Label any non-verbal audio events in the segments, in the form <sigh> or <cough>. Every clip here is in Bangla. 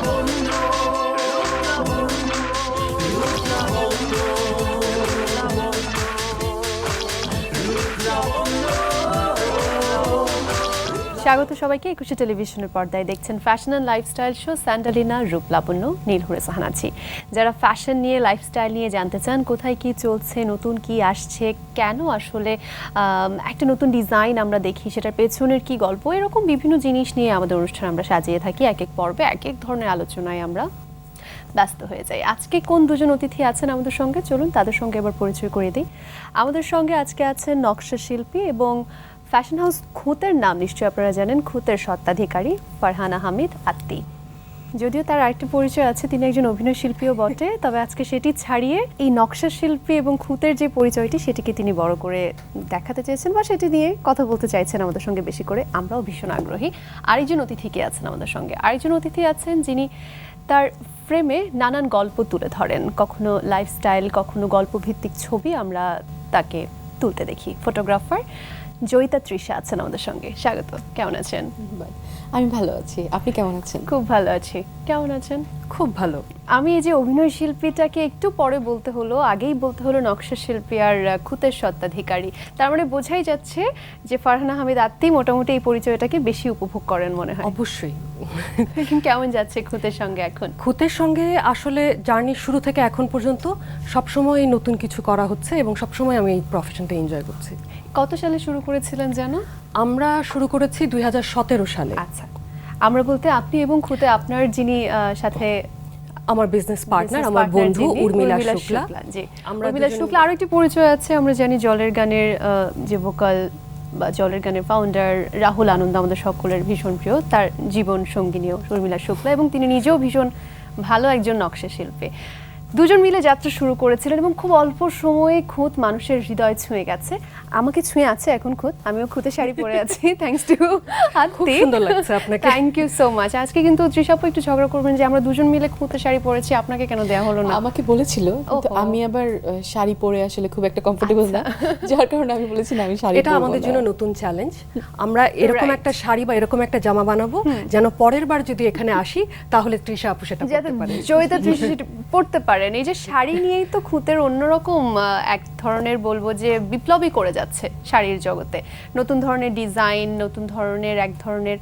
Vamos. স্বাগত সবাইকে একুশে টেলিভিশনের পর্দায় দেখছেন fashion and lifestyle show Sandalina Ruplabonno Nilhure সাহানাচি যারা ফ্যাশন নিয়ে লাইফস্টাইল নিয়ে জানতে চান, কোথায় কি চলছে, নতুন কি আসছে, কেন আসলে একটা নতুন ডিজাইন আমরা দেখি, সেটার পেছনের কি গল্প, এরকম বিভিন্ন জিনিস নিয়ে আমাদের অনুষ্ঠান আমরা সাজিয়ে থাকি এক এক পর্বে, এক এক ধরনের আলোচনায় আমরা ব্যস্ত হয়ে যাই। আজকে কোন দুজন অতিথি আছেন আমাদের সঙ্গে? চলুন তাদের সঙ্গে এবার পরিচয় করে দিই। আমাদের সঙ্গে আজকে আছেন নকশা শিল্পী এবং ফ্যাশন হাউস খুঁতের নাম নিশ্চয়ই আপনারা জানেন, খুঁতের স্বত্বাধিকারী ফারহানা হামিদ আত্মি। যদিও তার আরেকটি পরিচয় আছে, তিনি একজন অভিনয় শিল্পীও বটে, তবে আজকে সেটি ছাড়িয়ে এই নকশা শিল্পী এবং খুঁতের যে পরিচয়টি, সেটিকে তিনি বড় করে দেখাতে চেয়েছেন বা সেটি নিয়ে কথা বলতে চাইছেন আমাদের সঙ্গে বেশি করে। আমরাও ভীষণ আগ্রহী। আরেকজন অতিথি কে আছেন আমাদের সঙ্গে। আরেকজন অতিথি আছেন যিনি তার ফ্রেমে নানান গল্প তুলে ধরেন। কখনো লাইফস্টাইল কখনো গল্পভিত্তিক ছবি আমরা তাকে তুলতে দেখি। ফটোগ্রাফার জয়িতা তৃষা আছেন আমাদের সঙ্গে। স্বাগত কেমন আছেন। আমি ভালো আছি। আপনি কেমন আছেন? খুব ভালো আছি। কেমন আছেন? খুব ভালো। আমি এই যে অভিনয় শিল্পীটাকে একটু পরে বলতে হলো আগেই বলতে হলো নকশা শিল্পী আর খুতের স্বত্বাধিকারী। তার মানে বোঝাই যাচ্ছে যে ফারহানা হামিদ আত্মি মোটামুটি এই পরিচয়টাকে বেশি উপভোগ করেন মনে হয়। অবশ্যই। <laughs> কেমন যাচ্ছে খুতের সঙ্গে এখন? খুতের সঙ্গে আসলে জার্নি শুরু থেকে এখন পর্যন্ত সবসময় নতুন কিছু করা হচ্ছে এবং সবসময় আমি এই প্রফেশনটা এনজয় করছি। কত সালে শুরু করেছিলেন জানো আমরা শুরু করেছি দুই সালে। আচ্ছা। আমরা বলতে আপনি এবং খুতে আপনার যিনি সাথে আমার বিজনেস পার্টনার আমার বন্ধু উর্মিলা শুক্লা। জি। আমরা উর্মিলা শুক্লা আরও একটি পরিচয় আছে আমরা জানি জলের গানের যে ভোকাল বা জলের গানের ফাউন্ডার রাহুল আনন্দ আমাদের সকলের ভীষণ প্রিয় তার জীবন সঙ্গিনীও উর্মিলা শুক্লা এবং তিনি নিজেও ভীষণ ভালো একজন নকশা শিল্পী দুজন মিলে যাত্রা শুরু করেছিলেন এবং খুব অল্প সময়ে খুঁত মানুষের হৃদয় ছুঁয়ে গেছে। আমাকে ছুঁয়ে আছে এখন খুঁত আমিও খুঁতে শাড়ি পরে আছি। <laughs> থ্যাংকস টু খুব সুন্দর লাগছে আপনাকে। থ্যাংক ইউ সো মাচ আজকে কিন্তু তৃষাপু একটু ঝগড়া করবেন যে আমরা দুজন মিলে খুঁতে শাড়ি পরেছি আপনাকে কেন দেওয়া হলো না? আমাকে বলেছিল কিন্তু আমি আবার শাড়ি পরে আসলে খুব একটা কমফোর্টেবল না। যার কারণে আমি বলেছি না আমি শাড়ি এটা আমাদের জন্য নতুন চ্যালেঞ্জ আমরা এরকম একটা শাড়ি বা এরকম একটা জামা বানাবো যেন পরের বার যদি এখানে আসি তাহলে তৃষা আপু <laughs> সেটা পরতে পারে। জয়িতা তৃষা পড়তে পারেন। এই যে শাড়ি নিয়েই তো খুঁতের অন্যরকম এক ধরনের বলব যে বিপ্লবী করে যাচ্ছে শাড়ির জগতে। নতুন ধরনের ডিজাইন, নতুন ধরনের, এক ধরনের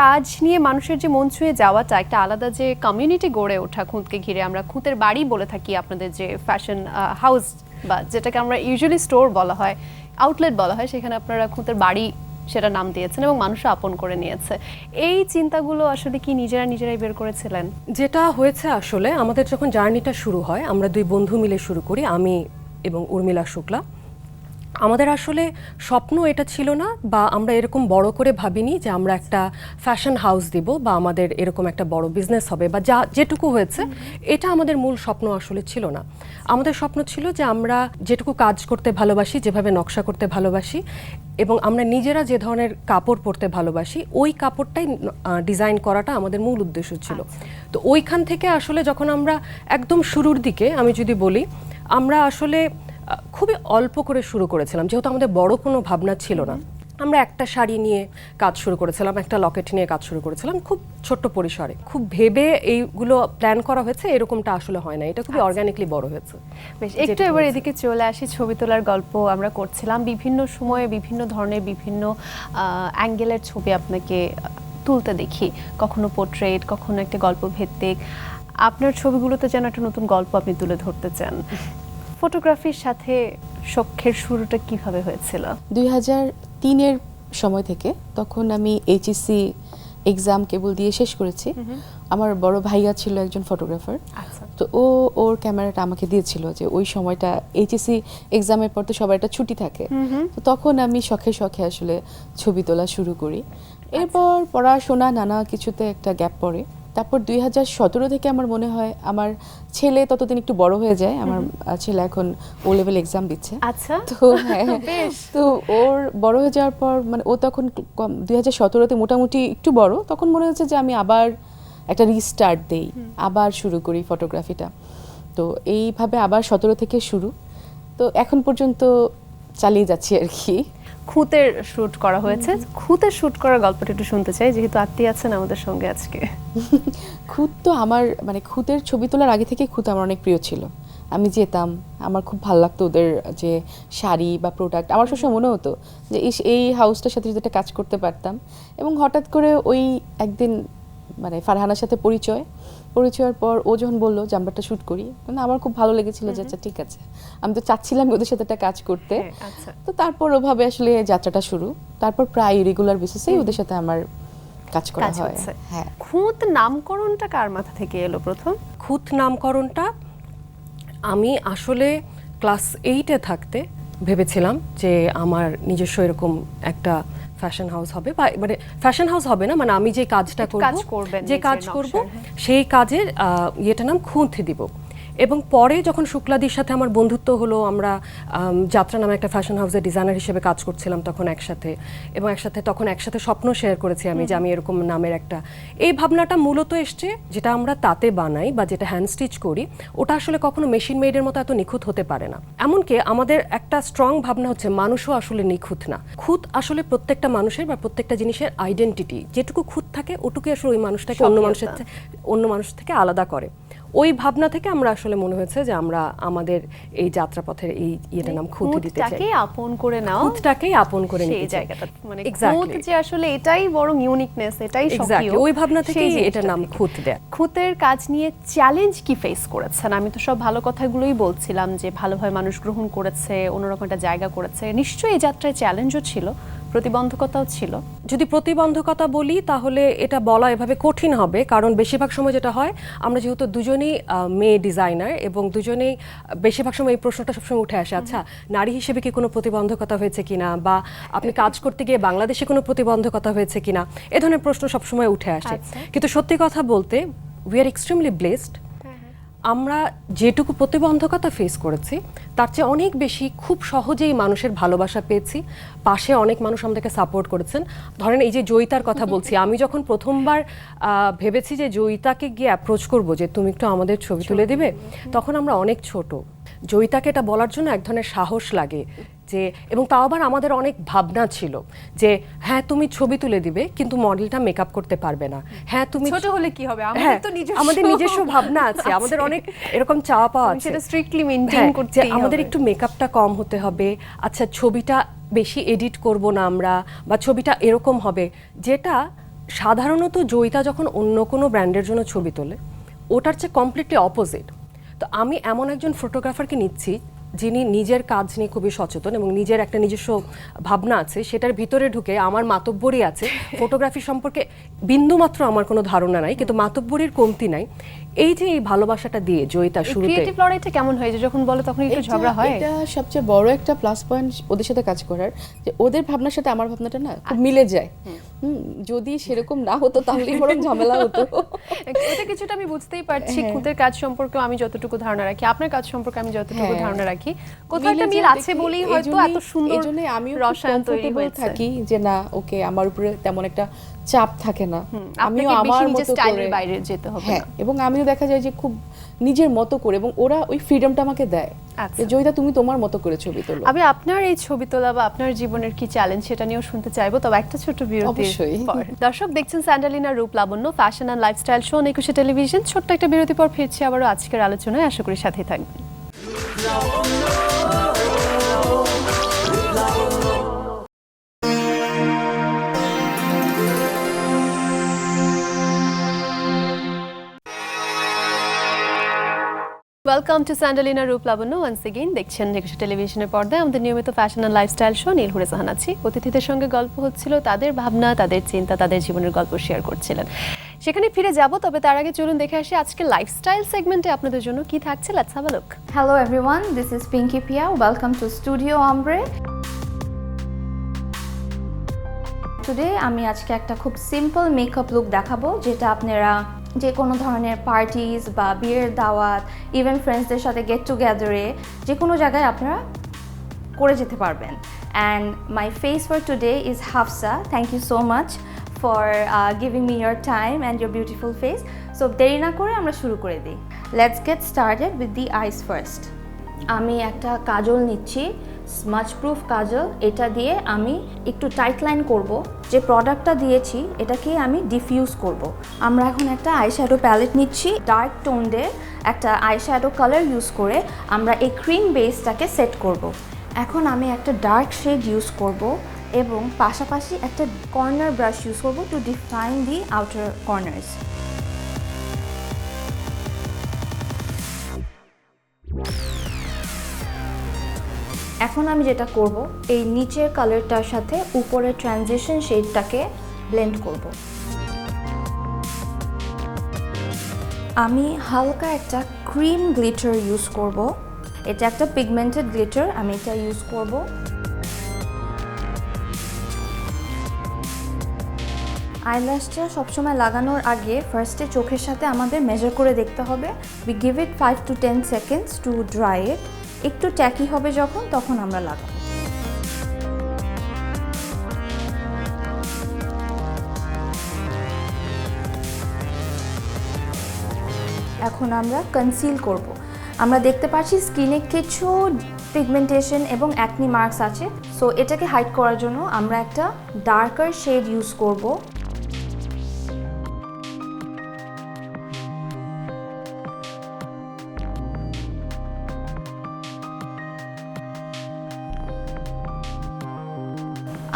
কাজ নিয়ে মানুষের যে মন ছুঁয়ে যাওয়াটা একটা আলাদা যে কমিউনিটি গড়ে ওঠা খুঁতকে ঘিরে। আমরা খুঁতের বাড়ি বলে থাকি আপনাদের যে ফ্যাশন হাউস বা যেটাকে আমরা ইউজুয়ালি স্টোর বলা হয় আউটলেট বলা হয়, সেখানে আপনারা খুঁতের বাড়ি সেটা নাম দিয়েছেন এবং মানুষ আপন করে নিয়েছে। এই চিন্তাগুলো আসলে কি নিজেরা নিজেরাই বের করেছিলেন? যেটা হয়েছে আসলে আমাদের যখন জার্নিটা শুরু হয়, আমরা দুই বন্ধু মিলে শুরু করি, আমি এবং উর্মিলা শুক্লা। আমাদের আসলে স্বপ্ন এটা ছিল না বা আমরা এরকম বড় করে ভাবিনি যে আমরা একটা ফ্যাশন হাউস দিব বা আমাদের এরকম একটা বড় বিজনেস হবে বা যা, যেটুকু হয়েছে, এটা আমাদের মূল স্বপ্ন আসলে ছিল না। আমাদের স্বপ্ন ছিল যে আমরা যেটুকু কাজ করতে ভালোবাসি, যেভাবে নকশা করতে ভালোবাসি এবং আমরা নিজেরা যে ধরনের কাপড় পরতে ভালোবাসি, ওই কাপড়টাই ডিজাইন করাটা আমাদের মূল উদ্দেশ্য ছিল। তো ওইখান থেকে আসলে যখন আমরা একদম শুরুর দিকে, আমি যদি বলি, আমরা আসলে খুবই অল্প করে শুরু করেছিলাম। যেহেতু আমাদের বড় কোনো ভাবনা ছিল না। আমরা একটা শাড়ি নিয়ে কাজ শুরু করেছিলাম একটা লকেট নিয়ে কাজ শুরু করেছিলাম খুব ছোট্ট পরিসরে। খুব ভেবে এইগুলো প্ল্যান করা হয়েছে এরকমটা আসলে হয় না। এটা খুবই অর্গানিকলি বড় হয়েছে। বেশ একটু এবার এদিকে চলে আসি ছবি তোলার গল্প আমরা করছিলাম। বিভিন্ন সময়ে বিভিন্ন ধরনের বিভিন্ন অ্যাঙ্গেলের ছবি আপনাকে তুলতে দেখি। কখনো পোর্ট্রেট কখনো একটা গল্প ভিত্তিক। আপনার ছবিগুলোতে যেন একটা নতুন গল্প আপনি তুলে ধরতে চান। ফটোগ্রাফির সাথে সখ্যের শুরুটা কীভাবে হয়েছিল? দুই হাজার তিনের সময় থেকে তখন আমি এইচএসসি এক্সাম কেবল দিয়ে শেষ করেছি। আমার বড় ভাইয়া ছিল একজন ফটোগ্রাফার আচ্ছা। তো ও ওর ক্যামেরাটা আমাকে দিয়েছিল যে ওই সময়টা এইচএসসি এক্সামের পর তো সবার একটা ছুটি থাকে। তো তখন আমি শখে শখে আসলে ছবি তোলা শুরু করি। এরপর পড়াশোনা নানা কিছুতে একটা গ্যাপ পড়ে। তারপর দুই হাজার সতেরো থেকে আমার মনে হয় আমার ছেলে ততদিন একটু বড় হয়ে যায় আমার ছেলে এখন ও লেভেল এক্সাম দিচ্ছে। আচ্ছা। তো হ্যাঁ <laughs> তো ওর বড় হয়ে যাওয়ার পর মানে ও তখন দুই হাজার সতেরোতে মোটামুটি একটু বড় তখন মনে হচ্ছে যে আমি আবার একটা রিস্টার্ট দেই আবার শুরু করি ফটোগ্রাফিটা তো এইভাবে আবার সতেরো থেকে শুরু। তো এখন পর্যন্ত চালিয়ে যাচ্ছি আর কি। খুঁতের শুট করা হয়েছে। খুঁতের শুট করার গল্পটা একটু শুনতে চাই, যেহেতু আত্মীয় আছেন আমাদের সঙ্গে আজকে। খুঁত তো আমার মানে খুঁতের ছবি তোলার আগে থেকে খুঁত আমার অনেক প্রিয় ছিল। আমি যেতাম, আমার খুব ভালো লাগতো ওদের যে শাড়ি বা প্রোডাক্ট আমার সবসময় মনে হতো যে এই হাউসটার সাথে যদি একটা কাজ করতে পারতাম। এবং হঠাৎ করে ওই একদিন মানে ফারহানার সাথে পরিচয় পরিচয়ের পর ও যখন বলল যে আমরা একটা শ্যুট করি মানে আমার খুব ভালো লেগেছিল যে আচ্ছা ঠিক আছে। আমি তো চাচ্ছিলাম ওদের সাথে একটা কাজ করতে। হ্যাঁ, আচ্ছা। তো তারপর ওভাবে আসলে যাত্রাটা শুরু। তারপর প্রায় রেগুলার বেসিসেই ওদের সাথে আমার কাজ করা হয়। হ্যাঁ। খুঁত নামকরণটা কার মাথা থেকে এলো প্রথম? খুঁত নামকরণটা আমি আসলে ক্লাস এইটে থাকতে ভেবেছিলাম যে আমার নিজস্ব এরকম একটা ফ্যাশন হাউস হবে বা মানে ফ্যাশন হাউস হবে না মানে আমি যে কাজটা করব যে কাজ করব হ্যাঁ। সেই কাজের আহ, ইয়েটা নাম খুঁত দিব এবং পরে যখন শুক্লাদির সাথে আমার বন্ধুত্ব হলো আমরা যাত্রা নামে একটা ফ্যাশন হাউসের ডিজাইনার হিসেবে কাজ করছিলাম তখন একসাথে। এবং একসাথে তখন একসাথে স্বপ্ন শেয়ার করেছি আমি যে আমি এরকম নামের একটা। এই ভাবনাটা মূলত এসছে যেটা আমরা তাতে বানাই বা যেটা হ্যান্ড স্টিচ করি ওটা আসলে কখনো মেশিন মেডের মতো এত নিখুঁত হতে পারে না। এমনকি আমাদের একটা স্ট্রং ভাবনা হচ্ছে মানুষও আসলে নিখুঁত না। খুঁত আসলে প্রত্যেকটা মানুষের বা প্রত্যেকটা জিনিসের আইডেন্টিটি যেটুকু খুঁত থাকে ওটুকু আসলে ওই মানুষটাকে অন্য মানুষের অন্য মানুষ থেকে আলাদা করে। ওই ভাবনা থেকে আমরা আসলে মনে হয়েছে যে আমরা আমাদের এই যাত্রাপথের এই ইয়েটার নাম খুঁত দিতে চাই। আপন করে নাও। খুঁতটাকে আপন করে নিতে চাই। মানে. খুঁত যে আসলে এটাই বড় ইউনিকনেস এটাই স্বকীয় ওই ভাবনা থেকে জিনিসটা নাম। খুঁত দেয়া। খুঁতের কাজ নিয়ে চ্যালেঞ্জ কি ফেস করেছেন? আমি তো সব ভালো কথাগুলোই বলছিলাম যে ভালোভাবে মানুষ গ্রহণ করেছে অন্যরকম একটা জায়গা করেছে। নিশ্চয়ই এই যাত্রায় চ্যালেঞ্জও ছিল। প্রতিবন্ধকতাও ছিল। যদি প্রতিবন্ধকতা বলি তাহলে এটা বলা এভাবে কঠিন হবে কারণ বেশিরভাগ সময় যেটা হয় আমরা যেহেতু দুজনেই মেয়ে ডিজাইনার এবং দুজনেই বেশিরভাগ সময় এই প্রশ্নটা সবসময় উঠে আসে আচ্ছা নারী হিসেবে কি কোনো প্রতিবন্ধকতা হয়েছে কিনা বা আপনি কাজ করতে গিয়ে বাংলাদেশে কোনো প্রতিবন্ধকতা হয়েছে কিনা এ ধরনের প্রশ্ন সবসময় উঠে আসে। আচ্ছা। কিন্তু সত্যি কথা বলতে উই আর এক্সট্রিমলি ব্লেসড আমরা যেটুকু প্রতিবন্ধকতা ফেস করেছি তার চেয়ে অনেক বেশি খুব সহজেই মানুষের ভালোবাসা পেয়েছি। পাশে অনেক মানুষ আমাদেরকে সাপোর্ট করেছেন। ধরেন এই যে জয়িতার কথা বলছি আমি যখন প্রথমবার ভেবেছি যে জয়িতাকে গিয়ে অ্যাপ্রোচ করব যে তুমি একটু আমাদের ছবি তুলে দিবে। তখন আমরা অনেক ছোট। জয়িতাকে এটা বলার জন্য এক ধরনের সাহস লাগে। যে এবং তাও আবার আমাদের অনেক ভাবনা ছিল যে হ্যাঁ তুমি ছবি তুলে দিবে কিন্তু মডেলটা মেকআপ করতে পারবে না। হ্যাঁ তুমি ছোট হলে কি হবে? আমাদের হ্যাঁ তো নিজস্ব আমাদের নিজস্ব ভাবনা আছে আমাদের অনেক এরকম চাওয়া পাওয়া আছে। সেটা স্ট্রিক্টলি হ্যাঁ, করতে আমাদের একটু মেকআপটা কম হতে হবে আচ্ছা ছবিটা বেশি এডিট করব না আমরা বা ছবিটা এরকম হবে যেটা সাধারণত জয়িতা যখন অন্য কোনো ব্র্যান্ডের জন্য ছবি তোলে ওটার চেয়ে কমপ্লিটলি অপোজিট তো আমি এমন একজন ফটোগ্রাফারকে নিচ্ছি যিনি নিজের কাজ নিয়ে খুবই সচেতন এবং নিজের একটা নিজস্ব ভাবনা আছে সেটার ভিতরে ঢুকে আমার মাতব্বরই আছে। <laughs> ফটোগ্রাফি সম্পর্কে বিন্দুমাত্র আমার কোনো ধারণা নাই কিন্তু মাতব্বরির কমতি নাই। এই যে এই ভালোবাসাটা দিয়ে জয়িতা শুরুতে ক্রিয়েটিভ লড়াইটা কেমন হয় যে যখন বলে তখন একটু ঝগড়া হয়। এটা সবচেয়ে বড় একটা প্লাস পয়েন্ট ওদের সাথে কাজ করার। যে ওদের ভাবনার সাথে আমার ভাবনাটা না খুব মিলে যায়। হুম, যদি সেরকম না হতো তাহলেই বরং ঝামেলা হতো। ওটা কিছুটা আমি বুঝতেই পারছি খুঁতের কাজ সম্পর্কে আমি যতটুকু ধারণা রাখি। আপনার কাজ সম্পর্কে আমি যতটুকু হ্যাঁ। ধারণা রাখি। কোথাও একটা মিল আছে বলেই হয়তো এত সুন্দর এজন্যই আমিও খুব রসায়ন তৈরি হয়েছে। থাকি যে না ওকে আমার উপরে তেমন একটা চাপ থাকে না। আমিও আমার মতো করে বাইরে যেতে হবে হ্যাঁ এবং আমিও দেখা যায় যে খুব নিজের মতো করে এবং ওরা ওই ফ্রিডমটা আমাকে দেয় আচ্ছা। যে জয়িতা তুমি তোমার মতো করে ছবি তোলো। আমি আপনার এই ছবি তোলা বা আপনার জীবনের কি চ্যালেঞ্জ সেটা নিয়েও শুনতে চাইব তবে একটা ছোট বিরতি। পর। দর্শক দেখছেন Sandalina Rup Labonno fashion and lifestyle show Ekushey television ছোট্ট একটা বিরতি পর ফিরছি আবারও আজকের আলোচনায়। আশা করি সাথেই থাকবেন। Welcome to স্যান্ডালিনা Rup Labanya once again দেখছেন একুশে টেলিভিশনের পর্দায় আমাদের নিয়মিত fashion and lifestyle show Nilhure Jahan আছি। অতিথিদের সঙ্গে গল্প হচ্ছিল তাদের ভাবনা তাদের চিন্তা তাদের জীবনের গল্প শেয়ার করছিলেন। সেখানে ফিরে যাব তবে তার আগে চলুন দেখে আসি আজকে লাইফস্টাইল সেগমেন্টে আপনাদের জন্য কি থাকছে। Let's have look Hello everyone, this is Pinky Pia. Welcome to Studio Ombre. Today আমি আজকে একটা খুব সিম্পল মেকআপ লুক দেখাবো যেটা আপনারা যে কোনো ধরনের পার্টিজ বা বিয়ের দাওয়াত ইভেন ফ্রেন্ডসদের সাথে গেট টুগেদারে যে কোনো জায়গায় আপনারা করে যেতে পারবেন। And my face for today is Hafsa thank you so much for giving me your time and your beautiful face so দেরি না করে আমরা শুরু করে দিই। Let's get started with the eyes first আমি একটা কাজল নিচ্ছি। স্মাচ প্রুফ কাজল, এটা দিয়ে আমি একটু টাইট লাইন করব। যে প্রোডাক্টটা দিয়েছি এটাকে আমি ডিফিউজ করব। আমরা এখন একটা আইশ্যাডো প্যালেট নিচ্ছি ডার্ক টোনডে একটা আইশ্যাডো কালার ইউজ করে আমরা এই ক্রিম বেসটাকে সেট করব। এখন আমি একটা ডার্ক শেড ইউজ করব এবং পাশাপাশি একটা কর্নার ব্রাশ ইউজ করব to define the outer corners এখন আমি যেটা করব, এই নিচের কালারটার সাথে উপরের ট্রানজিশন শেডটাকে ব্লেন্ড করব। আমি হালকা একটা ক্রিম গ্লিটার ইউজ করব। এটা একটা পিগমেন্টেড গ্লিটার আমি এটা ইউজ করব। আইল্যাশটা সবসময় লাগানোর আগে ফার্স্টে চোখের সাথে আমাদের মেজার করে দেখতে হবে। We give it five to ten seconds to dry it একটু ট্যাকি হবে যখন, তখন আমরা লাগাবো। এখন আমরা কনসিল করব। আমরা দেখতে পাচ্ছি স্কিনে কিছু পিগমেন্টেশন এবং অ্যাকনি মার্কস আছে। সো এটাকে হাইড করার জন্য আমরা একটা ডার্কার শেড ইউজ করব।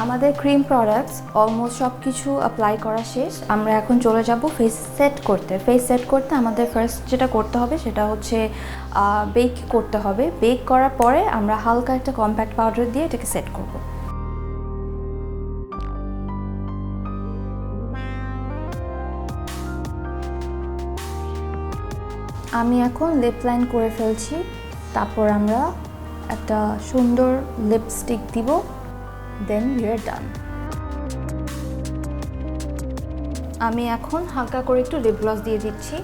আমাদের ক্রিম প্রোডাক্টস অলমোস্ট সব কিছু অ্যাপ্লাই করা শেষ। আমরা এখন চলে যাব ফেস সেট করতে। ফেস সেট করতে আমাদের ফার্স্ট যেটা করতে হবে সেটা হচ্ছে বেক করতে হবে। বেক করার পরে আমরা হালকা একটা কম্প্যাক্ট পাউডার দিয়ে এটাকে সেট করব। আমি এখন লিপ লাইন করে ফেলছি। তারপর আমরা একটা সুন্দর লিপস্টিক দিব। দেন উই আর ডান আমি এখন হালকা করে একটু লিপ গ্লস দিয়ে দিচ্ছি।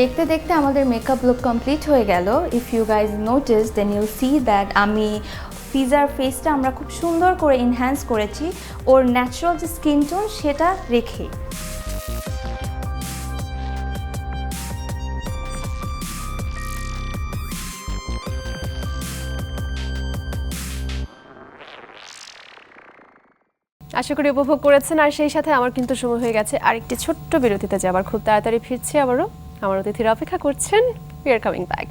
দেখতে দেখতে আমাদের মেকআপ লুক কমপ্লিট হয়ে গেল। If you guys notice then you see that আমি ফিজার ফেসটা আমরা খুব সুন্দর করে এনহ্যান্স করেছি। ওর ন্যাচারাল যে স্কিন টোন সেটা রেখে। আশা করি উপভোগ করেছেন। আর সেই সাথে আমার কিন্তু সময় হয়ে গেছে আরেকটি ছোট্ট বিরতিতে যাবার খুব তাড়াতাড়ি ফিরছি। আবারও আমার অতিথিরা অপেক্ষা করছেন। উই আর কামিং ব্যাক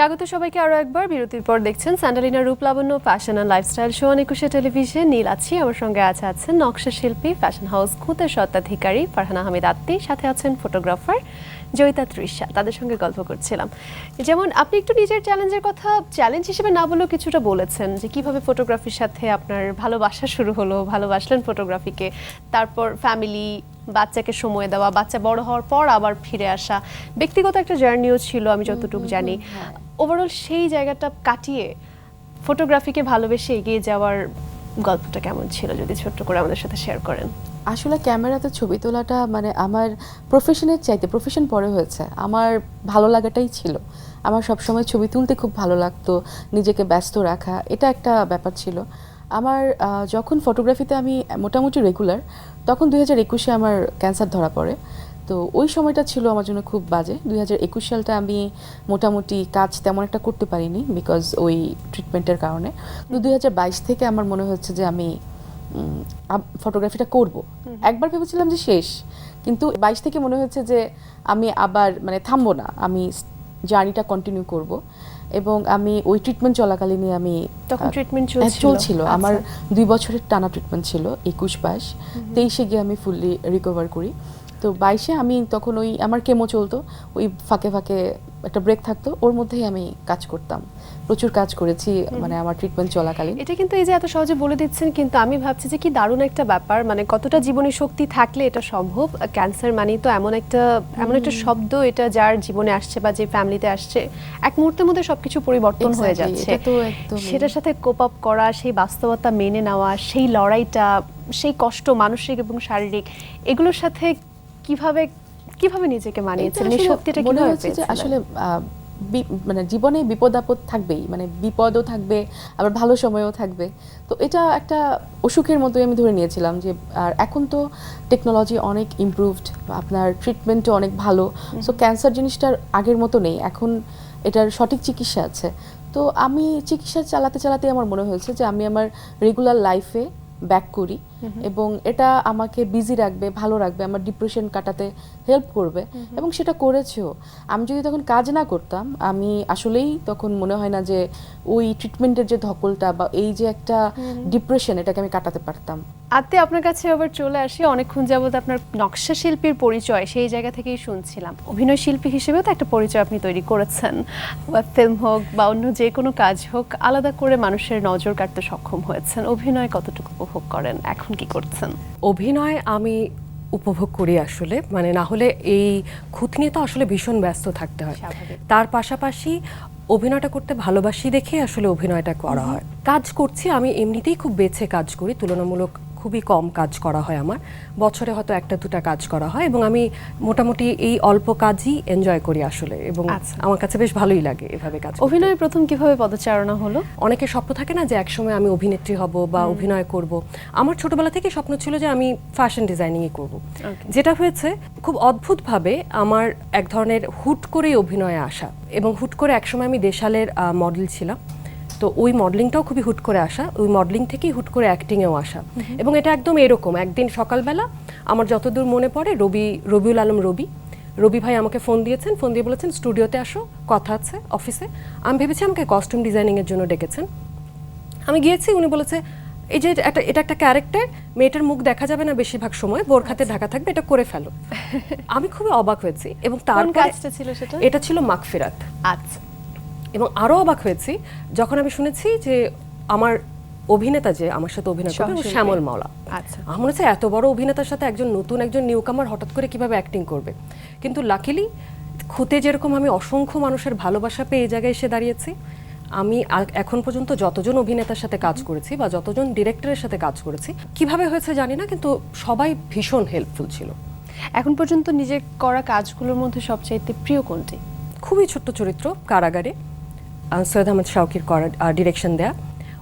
স্বাগত সবাইকে আরও একবার। বিরতির পর দেখছেন Sandalina Ruplabonno fashion and lifestyle show Ekushey television. Neel আছি, আমার সঙ্গে আছে আছেন নকশা শিল্পী ফ্যাশন হাউস খুতের স্বত্বাধিকারী ফারহানা আহমেদ আত্মি, সাথে আছেন ফটোগ্রাফার জয়িতা তৃষা। তাদের সঙ্গে গল্প করছিলাম। যেমন আপনি একটু নিজের চ্যালেঞ্জের কথা চ্যালেঞ্জ হিসেবে না বলেও কিছুটা বলেছেন যে কীভাবে ফটোগ্রাফির সাথে আপনার ভালোবাসা শুরু হলো, ভালোবাসলেন ফটোগ্রাফিকে তারপর ফ্যামিলি বাচ্চাকে সময় দেওয়া বাচ্চা বড় হওয়ার পর আবার ফিরে আসা। ব্যক্তিগত একটা জার্নিও ছিল আমি যতটুকু জানি। ওভারঅল সেই জায়গাটা কাটিয়ে ফটোগ্রাফিকে ভালোবেসে এগিয়ে যাওয়ার গল্পটা কেমন ছিল যদি ছোট্ট করে আমাদের সাথে শেয়ার করেন? আসলে ক্যামেরাতে ছবি তোলাটা মানে আমার প্রফেশনের চাইতে প্রফেশন পরে হয়েছে। আমার ভালো লাগাটাই ছিল। আমার সবসময় ছবি তুলতে খুব ভালো লাগতো নিজেকে ব্যস্ত রাখা এটা একটা ব্যাপার ছিল। আমার যখন ফটোগ্রাফিতে আমি মোটামুটি রেগুলার তখন দুই হাজার একুশে আমার ক্যান্সার ধরা পড়ে। তো ওই সময়টা ছিল আমার জন্য খুব বাজে। দুই হাজার একুশ সালটা আমি মোটামুটি কাজ তেমন একটা করতে পারিনি বিকজ ওই ট্রিটমেন্টের কারণে। তো দুই হাজার বাইশ থেকে আমার মনে হচ্ছে যে আমি ফটোগ্রাফিটা করব। একবার ভেবেছিলাম যে শেষ কিন্তু বাইশ থেকে মনে হচ্ছে যে আমি আবার মানে থামবো না। আমি জার্নিটা কন্টিনিউ করব। এবং আমি ওই ট্রিটমেন্ট চলাকালীনই আমি তখন ট্রিটমেন্ট treatment হ্যাঁ, চলছিল? চলছিল আমার আচ্ছা। দুই বছরের টানা ট্রিটমেন্ট ছিল একুশ বাইশ। তেইশে গিয়ে আমি ফুললি রিকভার করি। তো বাইশে আমি তখন ওই আমার কেমো চলতো ওই ফাঁকে ফাঁকে একটা ব্রেক থাকতো ওর মধ্যেই আমি কাজ করতাম। প্রচুর কাজ করেছি মানে আমার ট্রিটমেন্ট চলাকালীন। এটা কিন্তু এই যে এত সহজে বলে দিচ্ছেন কিন্তু আমি ভাবছি যে কি দারুণ একটা ব্যাপার মানে কতটা জীবনী শক্তি থাকলে এটা সম্ভব? ক্যান্সার মানেই তো এমন একটা এমন একটা শব্দ এটা যার জীবনে আসছে বা যে ফ্যামিলিতে আসছে এক মুহূর্তের মধ্যে সবকিছু পরিবর্তন হয়ে যাচ্ছে। সেটার সাথে কোপ আপ করা সেই বাস্তবতা মেনে নেওয়া সেই লড়াইটা সেই কষ্ট মানসিক এবং শারীরিক এগুলোর সাথে কীভাবে কীভাবে নিজেকে মানিয়েছিলেন এই শক্তিটা কীভাবে আসলে মানে জীবনে বিপদ আপদ থাকবেই মানে বিপদও থাকবে আবার ভালো সময়ও থাকবে। তো এটা একটা অসুখের মতোই আমি ধরে নিয়েছিলাম যে আর এখন তো টেকনোলজি অনেক ইমপ্রুভড আপনার ট্রিটমেন্টও অনেক ভালো। সো ক্যান্সার জিনিসটার আগের মতো নেই এখন এটার সঠিক চিকিৎসা আছে। তো আমি চিকিৎসা চালাতে চালাতে আমার মনে হয়েছে যে আমি আমার রেগুলার লাইফে ব্যাক করি। এবং এটা আমাকে বিজি রাখবে ভালো রাখবে আমার ডিপ্রেশন কাটাতে হেল্প করবে এবং সেটা করেছেও। আমি যদি তখন কাজ না করতাম আমি আসলেই তখন মনে হয় না যে ওই ট্রিটমেন্টের যে ধকলটা বা এই যে একটা ডিপ্রেশন এটাকে আমি কাটাতে পারতাম। আতে আপনার কাছে আবার চলে আসি অনেকক্ষণ যাবত আপনার নকশা শিল্পীর পরিচয় সেই জায়গা থেকেই শুনছিলাম। অভিনয় শিল্পী হিসেবেও তো একটা পরিচয় আপনি তৈরি করেছেন। বা ফিল্ম হোক বা অন্য যে কোনো কাজ হোক আলাদা করে মানুষের নজর কাটতে সক্ষম হয়েছেন। অভিনয় কতটুকু উপভোগ করেন এখন? কি করছেন? অভিনয় আমি উপভোগ করি আসলে। মানে না হলে এই খুঁত নিয়ে তো আসলে ভীষণ ব্যস্ত থাকতে হয়। তার পাশাপাশি অভিনয়টা করতে ভালোবাসি দেখে আসলে অভিনয়টা করা হয়। কাজ করছি আমি এমনিতেই খুব বেছে কাজ করি তুলনামূলক খুবই কম কাজ করা হয় আমার। বছরে হয়তো একটা দুটা কাজ করা হয় এবং আমি মোটামুটি এই অল্প কাজই এনজয় করি আসলে এবং আচ্ছা। আমার কাছে বেশ ভালোই লাগে এভাবে কাজ। অভিনয় প্রথম কীভাবে পদচারণা হলো? অনেকে স্বপ্ন থাকে না যে একসময় আমি অভিনেত্রী হব বা অভিনয় করব। আমার ছোটবেলা থেকে স্বপ্ন ছিল যে আমি ফ্যাশন ডিজাইনিংই করব। যেটা হয়েছে খুব অদ্ভুতভাবে আমার এক ধরনের হুট করেই অভিনয়ে আসা এবং হুট করে একসময় আমি দেশালের মডেল ছিলাম। তো ওই মডেলিংটাও খুবই হুট করে আসা ওই মডেলিং থেকেই হুট করে অ্যাক্টিংয়েও আসা। এবং এটা একদম এরকম একদিন সকালবেলা আমার যতদূর মনে পড়ে রবি রবিউল আলম রবি রবি ভাই আমাকে ফোন দিয়েছেন ফোন দিয়ে বলেছেন স্টুডিওতে আসো কথা আছে অফিসে আমি ভেবেছি আমাকে কস্টিউম ডিজাইনিংয়ের জন্য ডেকেছেন। আমি গিয়েছি উনি বলেছে এই যে একটা এটা একটা ক্যারেক্টার মেয়েটার মুখ দেখা যাবে না বেশিরভাগ সময় বোরখাতে ঢাকা থাকবে এটা করে ফেলো। আমি খুবই অবাক হয়েছি এবং তার কাজটা ছিল সেটা? এটা ছিল মাগফিরাত। আচ্ছা। এবং আরও অবাক হয়েছি যখন আমি শুনেছি যে আমার অভিনেতা যে আমার সাথে অভিনয় করবে ও শ্যামল মাওলা। আচ্ছা। আমার মনে হচ্ছে এত বড় অভিনেতার সাথে একজন নতুন একজন নিউকামার হঠাৎ করে কীভাবে অ্যাক্টিং করবে? কিন্তু লাকিলি খুঁতে যেরকম আমি অসংখ্য মানুষের ভালোবাসা পেয়ে এই জায়গায় এসে দাঁড়িয়েছি আমি এখন পর্যন্ত যতজন অভিনেতার সাথে কাজ করেছি বা যতজন ডিরেক্টরের সাথে কাজ করেছি কীভাবে হয়েছে জানি না কিন্তু সবাই ভীষণ হেল্পফুল ছিল। এখন পর্যন্ত নিজের করা কাজগুলোর মধ্যে সবচাইতে প্রিয় কোনটি? খুবই ছোট্ট চরিত্র কারাগারে। সৈয়দ আহমদ শাউকির করা ডিরেকশন দেয়া।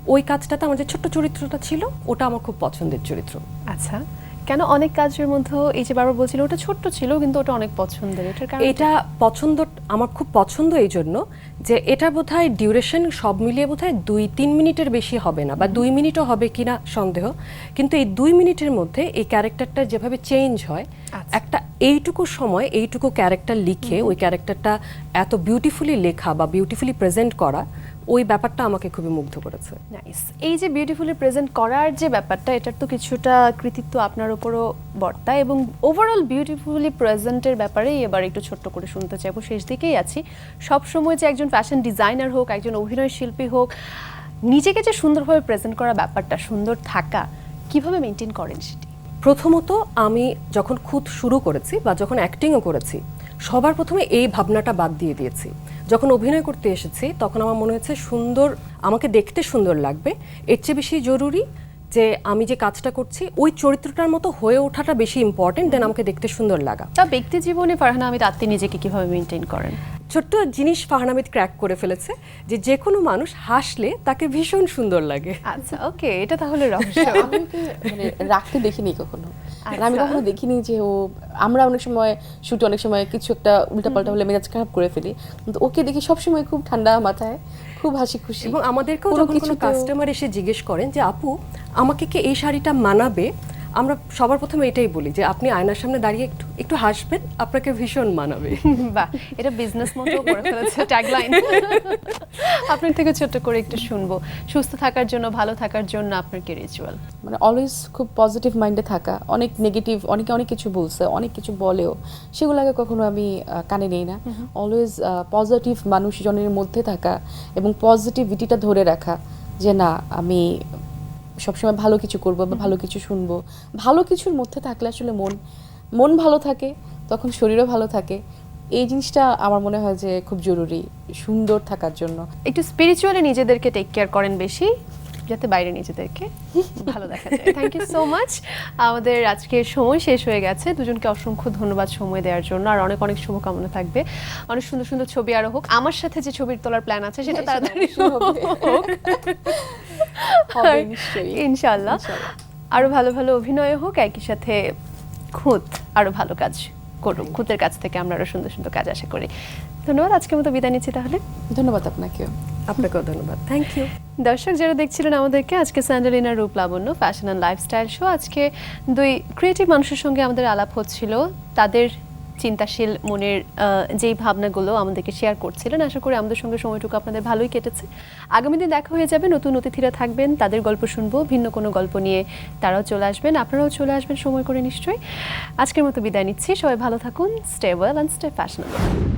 ওই কাজটাতে আমার যে ছোট্ট চরিত্রটা ছিল, ওটা আমার খুব পছন্দের চরিত্র। আচ্ছা। কেন অনেক কাজের মধ্যেও এই যে বারবার বলছিল ওটা ছোট্ট ছিল কিন্তু ওটা অনেক পছন্দের। এটার কারণ এটা পছন্দ আমার খুব পছন্দ এই জন্য যে এটা বোধহয় ডিউরেশন সব মিলিয়ে বোধহয় দুই তিন মিনিটের বেশি হবে না বা দুই মিনিটও হবে কিনা সন্দেহ। কিন্তু এই দুই মিনিটের মধ্যে এই ক্যারেক্টারটা যেভাবে চেঞ্জ হয় আচ্ছা। একটা এইটুকু সময় এইটুকু ক্যারেক্টার লিখে ওই ক্যারেক্টারটা এত বিউটিফুলি লেখা বা বিউটিফুলি প্রেজেন্ট করা ওই ব্যাপারটা আমাকে খুবই মুগ্ধ করেছে। নাইস এই যে বিউটিফুলি প্রেজেন্ট করার যে ব্যাপারটা এটার তো কিছুটা কৃতিত্ব আপনার উপরও বর্তায় এবং ওভারঅল বিউটিফুলি প্রেজেন্টের ব্যাপারেই এবার একটু ছোট্ট করে শুনতে চাইব। শেষ দিকেই আছি। সবসময় যে একজন ফ্যাশন ডিজাইনার হোক একজন অভিনয় শিল্পী হোক নিজেকে যে সুন্দরভাবে প্রেজেন্ট করা ব্যাপারটা সুন্দর থাকা কীভাবে মেনটেন করেন সেটি? প্রথমত আমি যখন খুদ শুরু করেছি বা যখন অ্যাক্টিংও করেছি সবার প্রথমে এই ভাবনাটা বাদ দিয়ে দিয়েছি। যখন অভিনয় করতে এসেছি, তখন আমার মনে হয়েছে সুন্দর, আমাকে দেখতে সুন্দর লাগবে। এর চেয়ে বেশি জরুরি যে আমি যে কাজটা করছি, ওই চরিত্রটার মতো হয়ে ওঠাটা বেশি ইম্পর্টেন্ট দেন আমাকে দেখতে সুন্দর লাগা। তা ব্যক্তি জীবনে ফারহানা আমি আত্মি নিজেকে কীভাবে মেনটেন করেন? ছোট্ট জিনিস ফাহানামিদ ক্র্যাক করে ফেলেছে যে যে কোনো মানুষ হাসলে তাকে ভীষণ সুন্দর লাগে। আচ্ছা ওকে এটা তাহলে রহস্য। <laughs> আমি ওকে মানে রাখতে দেখিনি কখনো। আর আমি আচ্ছা। কখনো দেখিনি যে ও আমরা অনেক সময় শুটে অনেক সময় কিছু একটা উল্টাপাল্টা হলে মেজাজ খারাপ করে ফেলি। কিন্তু ওকে দেখি সবসময় খুব ঠান্ডা মাথায় খুব হাসি খুশি। এবং আমাদেরকেও যখন কোনো কাস্টমার এসে জিজ্ঞেস করেন যে আপু আমাকে কি এই শাড়িটা মানাবে? আমরা সবার প্রথমে এটাই বলি যে আপনি আয়নার সামনে দাঁড়িয়ে একটু একটু হাসবেন আপনাকে ভীষণ মানাবে। বাহ এটা বিজনেস মতো করে ফেলেছে ট্যাগলাইন আপনার থেকে ছোট্ট করে একটু শুনব। সুস্থ থাকার জন্য ভালো থাকার জন্য আপনার কি রিচুয়াল মানে অলওয়েজ খুব পজিটিভ মাইন্ডে থাকা। অনেক নেগেটিভ অনেকে অনেক কিছু বলছে অনেক কিছু বলেও। সেগুলোকে কখনো আমি কানে নেই না। অলওয়েজ পজিটিভ মানুষজনের মধ্যে থাকা এবং পজিটিভিটিটা ধরে রাখা যে না আমি সবসময় ভালো কিছু করব বা ভালো কিছু শুনব। ভালো কিছুর মধ্যে থাকলে আসলে মন মন ভালো থাকে তখন শরীরও ভালো থাকে। এই জিনিসটা আমার মনে হয় যে খুব জরুরি সুন্দর থাকার জন্য। একটু স্পিরিচুয়ালি নিজেদেরকে টেক কেয়ার করেন বেশি যাতে বাইরে নিজেদেরকে ভালো দেখা যায়। থ্যাংক ইউ সো মাচ আমাদের আজকের সময় শেষ হয়ে গেছে। দুজনকে অসংখ্য ধন্যবাদ সময় দেওয়ার জন্য। আর অনেক অনেক শুভকামনা থাকবে। অনেক সুন্দর সুন্দর ছবি আরও হোক। আমার সাথে যে ছবির তোলার প্ল্যান আছে সেটা তাড়াতাড়ি। হোক। ইনশাআল্লাহ। আরও ভালো ভালো অভিনয় হোক একই সাথে খুঁত আরও ভালো কাজ করুক। খুঁতের কাছ থেকে আমরা আরও সুন্দর সুন্দর কাজ আশা করি। ধন্যবাদ আজকের মতো বিদায় নিচ্ছি তাহলে। ধন্যবাদ আপনাকেও। আপনাকেও ধন্যবাদ। থ্যাংক ইউ দর্শক যারা দেখছিলেন আমাদেরকে আজকে Sandalina Rup Labonno fashion and lifestyle show আজকে দুই ক্রিয়েটিভ মানুষের সঙ্গে আমাদের আলাপ হচ্ছিল। তাদের চিন্তাশীল মনের যেই ভাবনাগুলো আমাদেরকে শেয়ার করছিলেন, আশা করি আমাদের সঙ্গে সময়টুকু আপনাদের ভালোই কেটেছে। আগামী দিন দেখা হয়ে যাবে, নতুন অতিথিরা থাকবেন, তাদের গল্প শুনব, ভিন্ন কোনো গল্প নিয়ে তারাও চলে আসবেন, আপনারাও চলে আসবেন, সময় করে নিশ্চয়ই। আজকের মতো বিদায় নিচ্ছি, সবাই ভালো থাকুন stay well and stay fashionable